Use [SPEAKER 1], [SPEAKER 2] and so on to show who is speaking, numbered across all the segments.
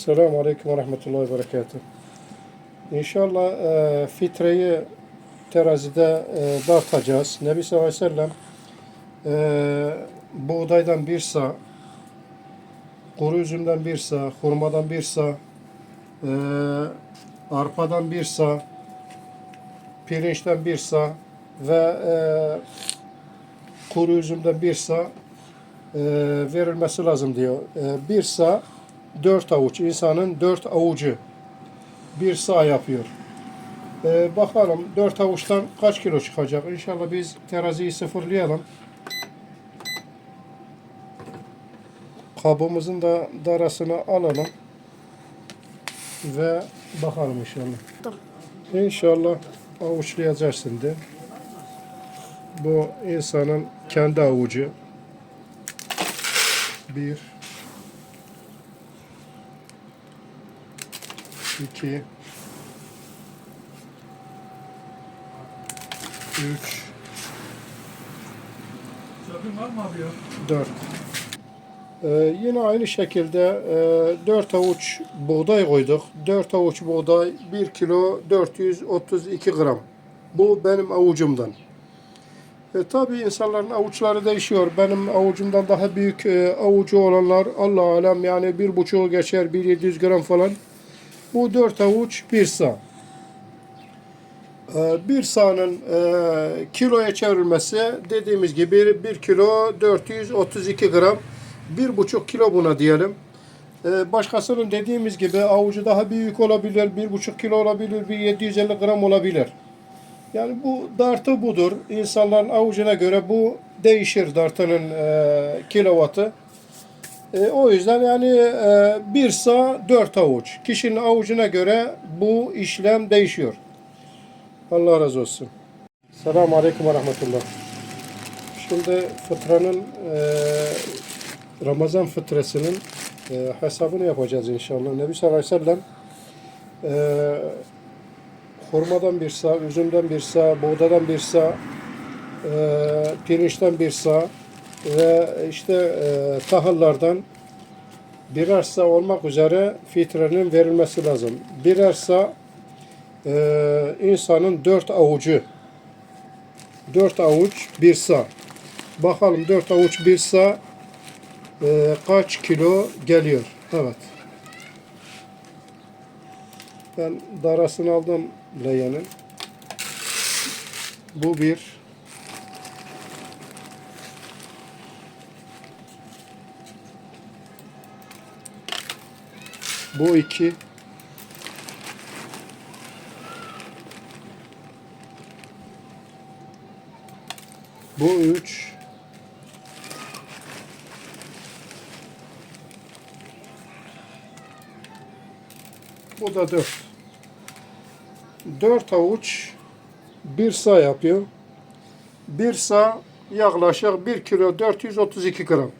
[SPEAKER 1] Selamun Aleyküm ve Rahmetullahi ve Berekatuhu. İnşallah e, fitreyi terazide e, dağıtacağız. Nebi sallallahu aleyhi ve sellem e, buğdaydan bir sağ, kuru üzümden bir sağ, hurmadan bir sağ, e, arpadan bir sağ, pirinçten bir sağ ve e, kuru üzümden bir sağ e, verilmesi lazım diyor. E, bir sağ dört avuç, insanın dört avucu bir sağ yapıyor. E, bakalım dört avuçtan kaç kilo çıkacak? İnşallah biz teraziyi sıfırlayalım. Kabımızın da darasını alalım. Ve bakalım inşallah. İnşallah avuçlayacağız şimdi. Bu insanın kendi avucu. Bir. İki, Üç.
[SPEAKER 2] Şefim var mı abi ya?
[SPEAKER 1] Dört. Ee, yine aynı şekilde e, 4 avuç buğday koyduk. 4 avuç buğday 1 kilo 432 gram. Bu benim avucumdan. E, tabii insanların avuçları değişiyor. Benim avucumdan daha büyük e, avucu olanlar Allah alem yani bir buçuğu geçer 1700 gram falan. Bu 4 avuç bir sağ. Ee, Bir sağının e, kiloya çevrilmesi dediğimiz gibi 1 kilo 432 gram. Bir buçuk kilo buna diyelim. Ee, Başkasının dediğimiz gibi avucu daha büyük olabilir, bir buçuk kilo olabilir, bir 750 gram olabilir. Yani bu dartı budur. İnsanların avucuna göre bu değişir dartının e, kilovatı. E, o yüzden yani e, bir sağ dört avuç. Kişinin avucuna göre bu işlem değişiyor. Allah razı olsun. Selamun Aleyküm ve Rahmetullah. Şimdi fıtranın e, Ramazan fıtresinin e, hesabını yapacağız inşallah. Nebi sallallahu aleyhi ve sellem e, hurmadan bir sağ, üzümden bir sağ, buğdadan bir sağ, e, pirinçten bir sağ ve işte e, tahıllardan birer sağ olmak üzere fitrenin verilmesi lazım. Birer sağ e, insanın dört avucu dört avuç bir sağ. Bakalım dört avuç bir sağ e, kaç kilo geliyor? Evet. Ben darasını aldım leğenin. Bu bir. Bu iki. Bu üç. Bu da dört. Dört avuç bir sağ yapıyor. Bir sağ yaklaşık 1 kilo 432 gram.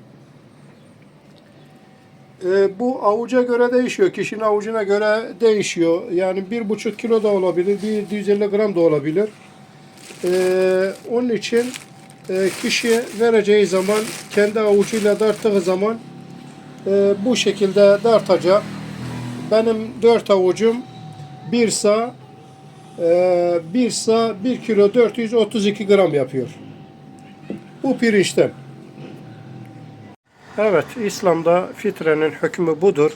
[SPEAKER 1] E, bu avuca göre değişiyor. Kişinin avucuna göre değişiyor. Yani bir buçuk kilo da olabilir, bir 750 gram da olabilir. E, onun için e, kişi vereceği zaman kendi avucuyla darttığı zaman e, bu şekilde dartacak. Benim dört avucum bir sağ e, bir sağ 1 kilo 432 gram yapıyor. Bu pirinçten. Evet, İslam'da fitrenin hükmü budur.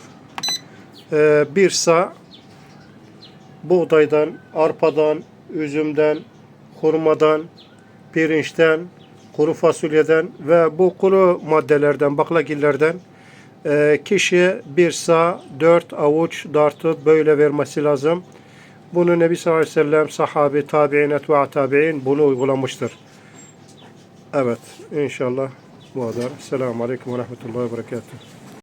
[SPEAKER 1] Ee, bir sağ buğdaydan, arpadan, üzümden, hurmadan, pirinçten, kuru fasulyeden ve bu kuru maddelerden, baklagillerden e, kişi bir sağ dört avuç dartıp böyle vermesi lazım. Bunu Nebi sallallahu aleyhi ve sellem, sahabe, tabi'in, etva tabi'in bunu uygulamıştır. Evet, inşallah bu kadar. Selamun Aleyküm ve Rahmetullahi ve Berekatuhu.